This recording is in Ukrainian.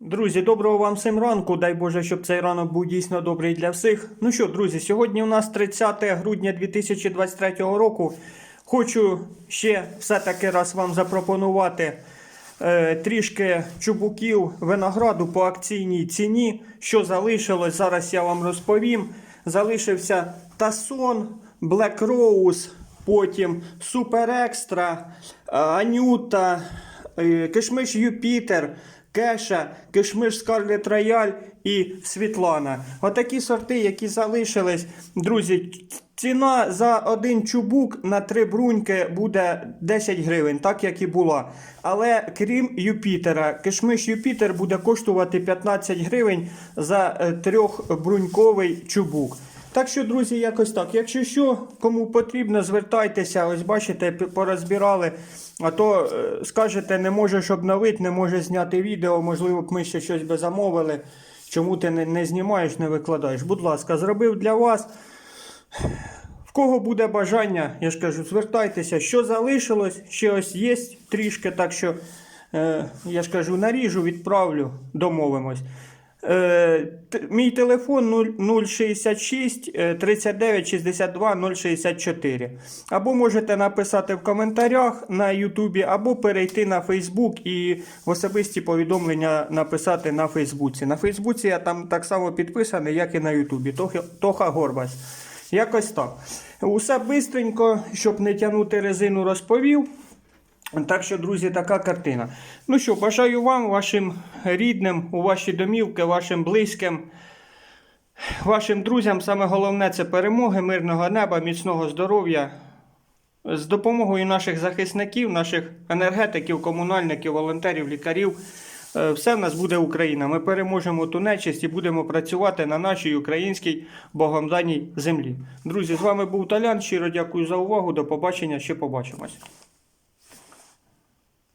Друзі, доброго вам всім ранку. Дай Боже, щоб цей ранок був дійсно добрий для всіх. Ну що, друзі, сьогодні у нас 30 грудня 2023 року. Хочу ще все-таки раз вам запропонувати е, трішки чубуків винограду по акційній ціні. Що залишилось, зараз я вам розповім. Залишився Тасон, Black Rose, потім Super Extra, е, Анюта, Кишмиш Юпітер, Кеша, Кишмиш Скарлет Рояль і Світлана. Отакі сорти, які залишились. Друзі, ціна за один чубук на три бруньки буде 10 гривень, так як і була. Але крім Юпітера, кишмиш Юпітер буде коштувати 15 гривень за е, трьохбруньковий чубук. Так що, друзі, якось так. Якщо що, кому потрібно, звертайтеся. Ось бачите, порозбирали. А то е, скажете, не можеш обновити, не можеш зняти відео, можливо, б ми ще щось би замовили. Чому ти не, не знімаєш, не викладаєш? Будь ласка, зробив для вас. В кого буде бажання, я ж кажу, звертайтеся, що залишилось, ще ось є трішки, так що е, я ж кажу, наріжу, відправлю, домовимось. Е, мій телефон 0- 066 е, 39 62 064. Або можете написати в коментарях на Ютубі, або перейти на Фейсбук і в особисті повідомлення написати на Фейсбуці. На Фейсбуці я там так само підписаний, як і на Ютубі. Тоха Горбас. Якось так. Усе бистренько, щоб не тягнути резину, розповів. Так що, друзі, така картина. Ну що, бажаю вам, вашим рідним, у ваші домівки, вашим близьким, вашим друзям. Саме головне це перемоги, мирного неба, міцного здоров'я. З допомогою наших захисників, наших енергетиків, комунальників, волонтерів, лікарів. е, Все в нас буде Україна. Ми переможемо ту нечисть і будемо працювати на нашій українській богом даній землі. Друзі, з вами був Талян. Щиро дякую за увагу. До побачення. Ще побачимось.